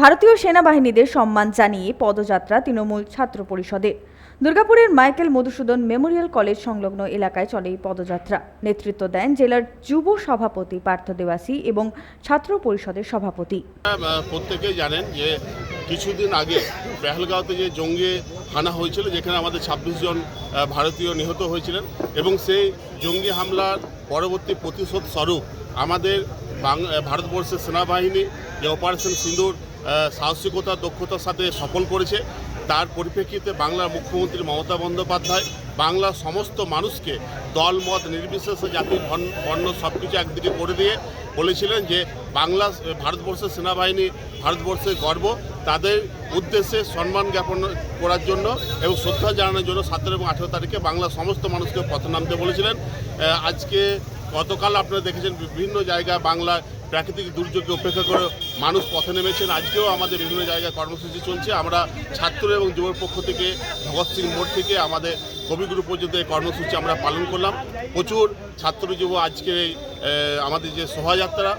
ভারতীয় সেনাবাহিনীদের সম্মান জানিয়ে পদযাত্রা তৃণমূল ছাত্র পরিষদের দুর্গাপুরের মাইকেল মধুসূদন মেমোরিয়াল কলেজ সংলগ্ন এলাকায় চলে এই পদযাত্রা। নেতৃত্ব দেন জেলার যুব সভাপতি পার্থ দেবাসী এবং ছাত্র পরিষদের সভাপতি। প্রত্যেকেই জানেন যে কিছুদিন আগে পেহেলগাঁওতে যে জঙ্গি হানা হয়েছিল, যেখানে আমাদের ছাব্বিশ জন ভারতীয় নিহত হয়েছিলেন এবং সেই জঙ্গি হামলার পরবর্তী প্রতিশোধ স্বরূপ আমাদের ভারতবর্ষের সেনাবাহিনী যে অপারেশন সিন্দুর সাহসিকতা, দক্ষতার সাথে সফল করেছে। তার পরিপ্রেক্ষিতে বাংলার মুখ্যমন্ত্রী মমতা বন্দ্যোপাধ্যায় বাংলার সমস্ত মানুষকে দল মত নির্বিশেষে জাতি বর্ণ সব কিছু একদিকে করে দিয়ে বলেছিলেন যে বাংলা, ভারতবর্ষের সেনাবাহিনী ভারতবর্ষের গর্ব। তাদের উদ্দেশ্যে সম্মান জ্ঞাপন করার জন্য এবং শ্রদ্ধা জানানোর জন্য সতেরো এবং আঠেরো তারিখে বাংলার সমস্ত মানুষকে পথে নামতে বলেছিলেন। আজকে গতকাল আপনারা দেখেছেন বিভিন্ন জায়গায় বাংলা প্রাকৃতিক দুর্যোগকে উপেক্ষা করে মানুষ পথে নেমেছেন। আজকেও আমাদের বিভিন্ন জায়গায় কর্মসূচি চলছে। আমরা ছাত্র এবং যুবর পক্ষ থেকে ভগৎ সিং মোড় থেকে আমাদের কবিগুরু পর্যন্ত এই কর্মসূচি আমরা পালন করলাম। প্রচুর ছাত্র যুব আজকে এই, আমাদের যে শোভাযাত্রা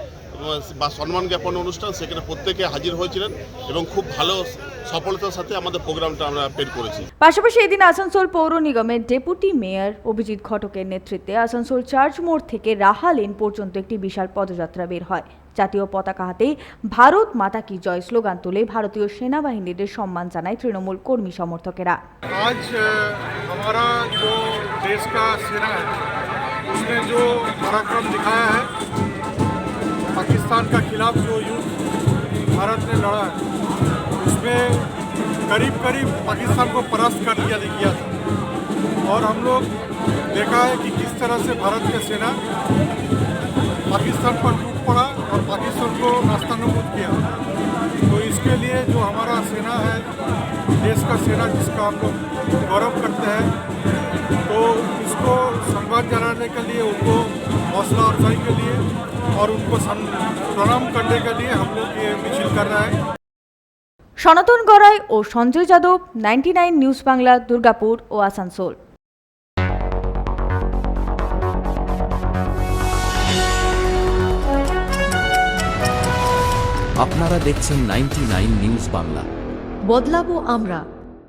বা সম্মান জ্ঞাপন অনুষ্ঠান সেখানে প্রত্যেকে হাজির হয়েছিলেন এবং খুব ভালো সফলতার সাথে আমাদের প্রোগ্রামটা আমরা পেড করেছি পাশাপাশি এদিন আসানসোল পৌর নিগমের ডেপুটি মেয়র অভিজিৎ ঘটকের নেতৃত্বে আসানসোল চার্চ মোড় থেকে রাহা লেন পর্যন্ত একটি বিশাল পদযাত্রা বের হয় জাতীয় পতাকা হাতে ভারত মাতা কি জয় স্লোগান তুলে ভারতীয় সেনাবাহিনীদের সম্মান জানায় তৃণমূল কর্মী সমর্থকেরা आज अ, हमारा जो देश का सेना है उसने जो पराक्रम दिखाया है पाकिस्तान का खिलाफ जो युद्ध भारत ने लड़ा है उसमें करीब करीब पाकिस्तान को परास्त कर दिया था। और हम लोग देखा है कि किस तरह से भारत की सेना पाकिस्तान पर टूट पड़ा और पाकिस्तान को नास्ता नबूद किया। तो इसके लिए जो हमारा सेना है, देश का सेना जिसका हम लोग गौरव करते हैं तो इसको सम्मान जलाने के लिए, उनको हौसला अफजाई के लिए और उनको प्रणाम करने के लिए हम लोग ये मिशन कर रहे हैं। সনাতন গড়াই ও সঞ্জয় যাদব নাইনটি নিউজ বাংলা দুর্গাপুর ও আসানসোল। আপনারা দেখছেন নাইনটি নিউজ বাংলা। বদলাবো আমরা।